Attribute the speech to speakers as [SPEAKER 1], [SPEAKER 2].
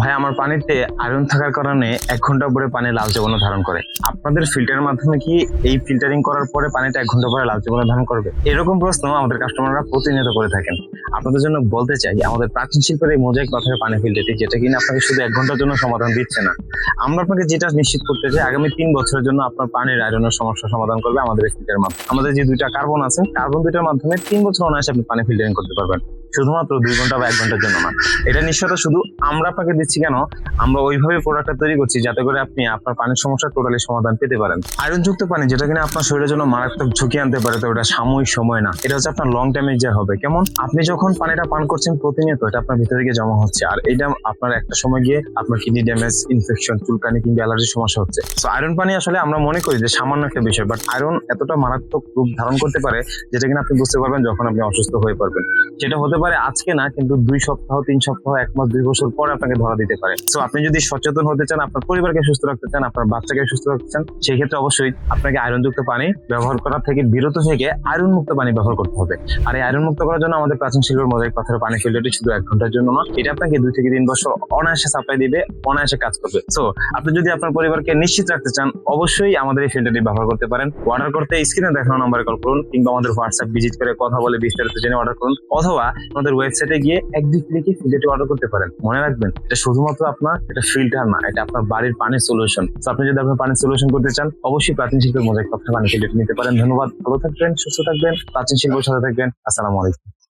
[SPEAKER 1] ভাই, আমার পানিতে আয়রন থাকার কারণে এক ঘণ্টা পরে পানি লালচে বর্ণ ধারণ করে। আপনাদের ফিল্টারের মাধ্যমে কি এই ফিল্টারিং করার পরে পানিটা এক ঘণ্টা পরে লালচে বর্ণ ধারণ করবে? এরকম প্রশ্ন আমাদের কাস্টমাররা প্রতিনিয়ত করে থাকেন। আপনাদের জন্য বলতে চাই আমাদের প্রাচীন শিল্পের এই মোজাইক পাথরের পানি ফিল্টারটি যেটা কিনা আপনাকে শুধু এক ঘণ্টার জন্য সমাধান দিচ্ছে না। আমরা আপনাকে যেটা নিশ্চিত করতে চাই, আগামী তিন বছরের জন্য আপনার পানির আয়রনের সমস্যা সমাধান করবে আমাদের ফিল্টারের মাধ্যমে। আমাদের যে দুইটা কার্বন আছে কার্বন দুইটার মাধ্যমে তিন বছর অনায়াসে আপনি পানি ফিল্টারিং করতে পারবেন। শুধুমাত্র দুই ঘণ্টা বা এক ঘণ্টার জন্য না। এটা নিশ্চয়তা শুধু আমরা আপনাকে দিচ্ছি কেন? আমরা ওইভাবে প্রোডাক্টটা তৈরি করছি যাতে করে আপনি আপনার পানির সমস্যার টোটালি সমাধান পেতে পারেন। আয়রনযুক্ত পানি যেটা কিনা আপনার শরীরের জন্য মারাত্মক ঝুঁকি আনতে পারে, তো এটা সাময়িক সময় না। এটা হচ্ছে আপনার লং টাইমে যা হবে। কেমন? আপনি যখন পানিটা পান করছেন প্রতিনিয়ত, এটা আপনার ভিতরে গিয়ে জমা হচ্ছে। আর এটা আপনার একটা সময় গিয়ে আপনার কিডনি ড্যামেজ ইনফেকশন চুলকানি কিংবা অ্যালার্জির সমস্যা হচ্ছে। তো আয়রন পানি আসলে আমরা মনে করি যে সামান্য একটা বিষয় বাট আয়রন এতটা মারাত্মক রূপ ধারণ করতে পারে যেটা কিনা আপনি বুঝতে পারবেন যখন আপনি অসুস্থ হয়ে পড়বেন। সেটা হতে পারে আজকে না, কিন্তু দুই সপ্তাহ, তিন সপ্তাহ, এক মাস, দুই বছর পরে আপনাকে ধরা দিতে পারে। তো আপনি যদি সচেতন হতে চান, আপনার পরিবারকে সুস্থ রাখতে চান, আপনার বাচ্চাকে সুস্থ রাখতে চান, সেই ক্ষেত্রে অবশ্যই আপনাকে আয়রন যুক্ত পানি ব্যবহার করা থেকে বিরত থেকে আয়রন মুক্ত পানি ব্যবহার করতে হবে। আর এই আয়রন মুক্ত করার জন্য আমাদের প্রাচীন শিল্পের মোজাইক পাথরের পানি ফিল্টারটি শুধু এক ঘণ্টার জন্য না এটা আপনাকে দুই থেকে তিন বছর অনায়াসে সাপ্লাই দিবে, অনায়াসে কাজ করবে। সো আপনি যদি আপনার পরিবারকে নিশ্চিত রাখতে চান, অবশ্যই আমাদের এই ফিল্টারটি ব্যবহার করতে পারেন। অর্ডার করতে স্ক্রিনে দেখানো নম্বরে কল করুন, কিংবা আমাদের হোয়াটসঅ্যাপ ভিজিট করে কথা বলে বিস্তারিত জেনে অর্ডার করুন, অথবা আমাদের ওয়েবসাইটে গিয়ে একদিক থেকে ফিল্টারটি অর্ডার করতে পারেন। মনে রাখবেন, এটা শুধুমাত্র আপনার এটা ফিল্টার না, এটা আপনার বাড়ির পানির সলিউশন আপনি যদি আপনার পানির সলিউশন করতে চান, অবশ্যই প্রাচীন শিল্পের মজা পানি ফিল্টার নিতে পারেন। ধন্যবাদ, ভালো থাকবেন, সুস্থ থাকবেন, প্রাচীন শিল্পের সাথে থাকবেন। আসসালামু আলাইকুম।